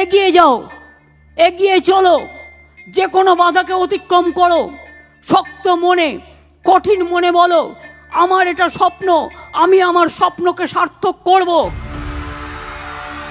এগিয়ে যাও, এগিয়ে চলো যে কোনো বাধাকে অতিক্রম করো। শক্ত মনে, কঠিন মনে বলো, আমার এটা স্বপ্ন, আমি আমার স্বপ্নকে সার্থক করব।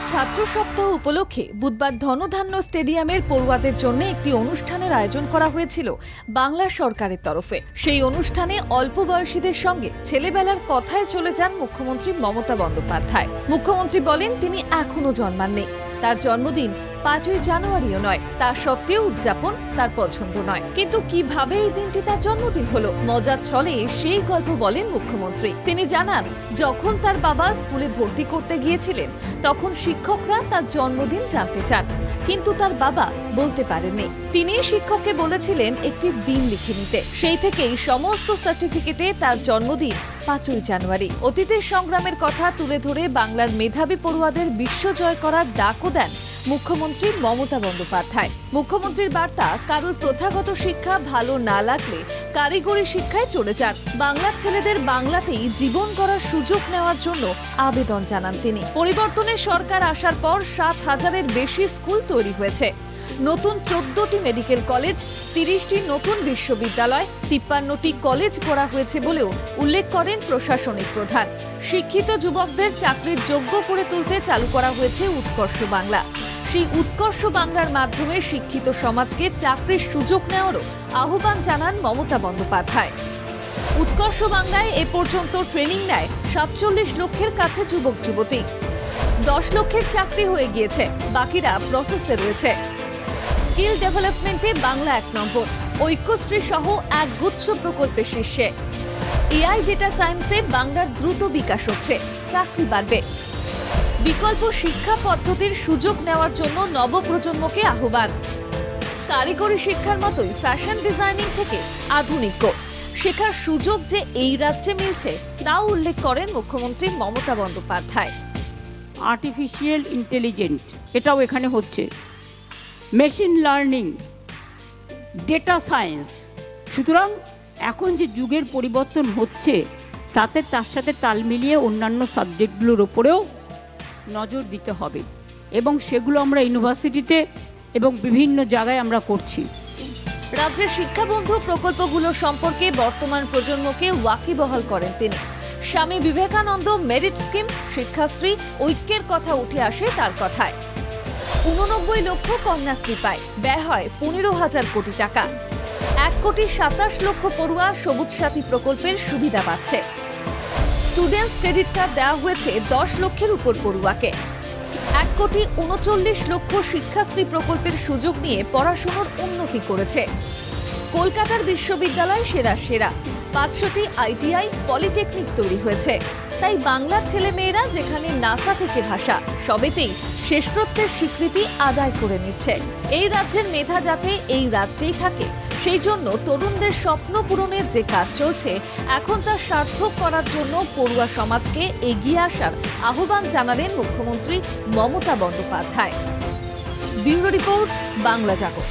ছাত্র সপ্তাহ উপলক্ষে বুধবার ধনধান্য স্টেডিয়ামের পড়ুয়াদের জন্য একটি অনুষ্ঠানের আয়োজন করা হয়েছিল বাংলা সরকারের তরফে। সেই অনুষ্ঠানে অল্প বয়সীদের সঙ্গে ছেলেবেলার কথায় চলে যান মুখ্যমন্ত্রী মমতা বন্দ্যোপাধ্যায়। মুখ্যমন্ত্রী বলেন, তিনি এখনও জন্মাননি। তার জন্মদিন পাঁচই জানুয়ারিও নয়। তা সত্ত্বেও উদযাপন তার পছন্দ নয়। কিন্তু কীভাবে এই দিনটি তার জন্মদিন হলো, মজার ছলে সেই গল্প বলেন মুখ্যমন্ত্রী। তিনি জানান, যখন তার বাবা স্কুলে ভর্তি করতে গিয়েছিলেন, তখন শিক্ষকরা তার জন্মদিন জানতে চান। কিন্তু তার বাবা বলতে পারেননি। তিনি শিক্ষককে বলেছিলেন একটি দিন লিখে নিতে। সেই থেকেই সমস্ত সার্টিফিকেটে তার জন্মদিন পাঁচই জানুয়ারি। অতীতের সংগ্রামের কথা তুলে ধরে বাংলার মেধাবী পড়ুয়াদের বিশ্ব জয় করার ডাকও দেন মুখ্যমন্ত্রী মমতা বন্দ্যোপাধ্যায়। মুখ্যমন্ত্রীর বার্তা, কারোর প্রথাগত শিক্ষা ভালো না লাগলে কারিগরি শিক্ষায় চলে যান। বাংলার ছেলেদের বাংলাতেই জীবন করার সুযোগ নেওয়ার জন্য আবেদন জানান তিনি। পরিবর্তনের সরকার আসার পর সাত হাজারের বেশি স্কুল তৈরি হয়েছে। নতুন চোদ্দটি মেডিকেল কলেজ, তিরিশটি নতুন বিশ্ববিদ্যালয়, তিপ্পান্নটি কলেজ করা হয়েছে বলেও উল্লেখ করেন প্রশাসনিক প্রধান। শিক্ষিত যুবকদের চাকরির যোগ্য করে তুলতে চালু করা হয়েছে উৎকর্ষ বাংলা। সেই উৎকর্ষ বাংলার মাধ্যমে শিক্ষিত সমাজকে চাকরির সুযোগ নেওয়ারও আহ্বান জানান মমতা বন্দ্যোপাধ্যায়। উৎকর্ষ বাংলায় এ পর্যন্ত ট্রেনিং নেয় সাতচল্লিশ লক্ষের কাছে যুবক যুবতী দশ লক্ষের চাকরি হয়ে গিয়েছে, বাকিরা প্রসেসে রয়েছে। স্কিল ডেভেলপমেন্টে বাংলা এক নম্বর। ঐক্যশ্রী সহ এক গুচ্ছ প্রকল্পের শীর্ষে। এআই ডেটা সায়েন্সে বাংলার দ্রুত বিকাশ হচ্ছে, চাকরি বাড়বে। বিকল্প শিক্ষা পদ্ধতির সুযোগ নেওয়ার জন্য নবপ্রজন্মকে আহ্বান। কারিগরি শিক্ষার মতোই ফ্যাশন ডিজাইনিং থেকে আধুনিক কোর্স। শেখার সুযোগ যে এই রাজ্যে মিলছে, তাও উল্লেখ করেন মুখ্যমন্ত্রী মমতা বন্দ্যোপাধ্যায়। আর্টিফিশিয়াল ইন্টেলিজেন্ট এটাও এখানে হচ্ছে। Machine learning, data science. সুতরাং এখন যে যুগের পরিবর্তন হচ্ছে, তাতে তার সাথে তাল মিলিয়ে অন্যান্য সাবজেক্টগুলোর ওপরেও নজর দিতে হবে এবং সেগুলো আমরা ইউনিভার্সিটিতে এবং বিভিন্ন জায়গায় আমরা করছি। রাজ্যের শিক্ষাবন্ধু প্রকল্পগুলো সম্পর্কে বর্তমান প্রজন্মকে ওয়াকিবহাল করেন তিনি। স্বামী বিবেকানন্দ মেরিট স্কিম, শিক্ষাশ্রী, ঐক্যের কথা উঠে আসে তার কথায়। উননব্বই লক্ষ কন্যাশ্রী পায়। ব্যয় হয় পনেরো হাজার কোটি টাকা। এক কোটি সাতাশ লক্ষ পড়ুয়া সবুজ সাথী প্রকল্পের সুবিধা পাচ্ছে। স্টুডেন্টস ক্রেডিট কার্ড দেওয়া হয়েছে দশ লক্ষের উপর পড়ুয়াকে। এক কোটি উনচল্লিশ লক্ষ শিক্ষাশ্রী প্রকল্পের সুযোগ নিয়ে পড়াশোনার উন্নতি করেছে। কলকাতার বিশ্ববিদ্যালয় সেরা সেরা। পাঁচশোটি আইটিআই পলিটেকনিক তৈরি হয়েছে। তাই বাংলা ছেলেমেয়েরা যেখানে নাসা থেকে ভাষা, সবেতেই শেষকৃত্যের স্বীকৃতি আদায় করে নিচ্ছে। এই রাজ্যের মেধা যাতে এই রাজ্যেই থাকে, সেই জন্য তরুণদের স্বপ্ন পূরণের যে কাজ চলছে, এখন তা সার্থক করার জন্য পড়ুয়া সমাজকে এগিয়ে আসার আহ্বান জানালেন মুখ্যমন্ত্রী Mamata Bandyopadhyay. Bureau report, Bangla Jago